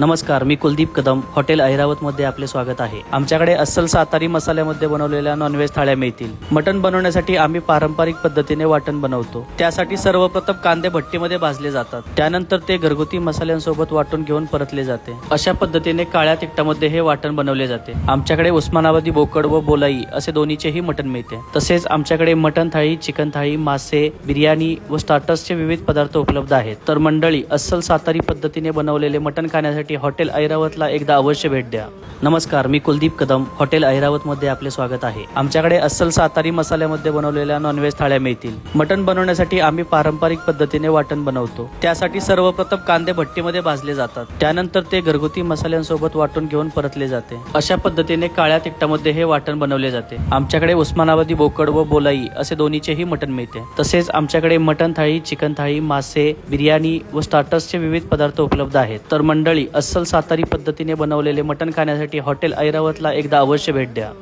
नमस्कार मी कुलदीप कदम. हॉटेल ऐरावतमध्ये आपले स्वागत आहे. आमच्याकडे अस्सल सातारी मसाल्यामध्ये बनवलेल्या नॉनव्हेज थाळ्या मिळतील. मटण बनवण्यासाठी आम्ही पारंपरिक पद्धतीने वाटण बनवतो. त्यासाठी सर्वप्रथम कांदे भट्टीमध्ये भाजले जातात. त्यानंतर ते घरगुती मसाल्यांसोबत वाटून घेऊन परतले जाते. अशा पद्धतीने काळ्या तिकटामध्ये हे वाटण बनवले जाते. आमच्याकडे उस्मानाबादी बोकड व बोलाई असे दोन्हीचेही मटण मिळते. तसेच आमच्याकडे मटण थाळी चिकन थाळी मासे बिर्याणी व स्टार्टर्सचे विविध पदार्थ उपलब्ध आहेत. तर मंडळी अस्सल सातारी पद्धतीने बनवलेले मटण खाण्यासाठी हॉटेल ऐरावतला एकदा अवश्य भेट द्या. नमस्कार मी कुलदीप कदम. हॉटेल ऐरावतमध्ये आपले स्वागत आहे. आमच्याकडे अस्सल सातारी मसाल्यामध्ये बनवलेल्या नॉनव्हेज थाळ्या मिळतील. मटण बनवण्यासाठी आम्ही पारंपरिक पद्धतीने वाटण बनवतो. त्यासाठी सर्वप्रथम कांदे भट्टीमध्ये भाजले जातात. त्यानंतर ते घरगुती मसाल्यांसोबत वाटून घेऊन परतले जाते. अशा पद्धतीने काळ्या तिखटामध्ये हे वाटण बनवले जाते. आमच्याकडे उस्मानाबादी बोकड व बोलाई असे दोन्हीचेही मटण मिळते. तसेच आमच्याकडे मटण थाळी चिकन थाळी मासे बिर्याणी व स्टार्टर्सचे विविध पदार्थ उपलब्ध आहेत. तर मंडळी अस्सल सातारी पद्धतीने बनवलेले मटण खाण्यासाठी हॉटेल ऐरावतला एकदा अवश्य भेट द्या.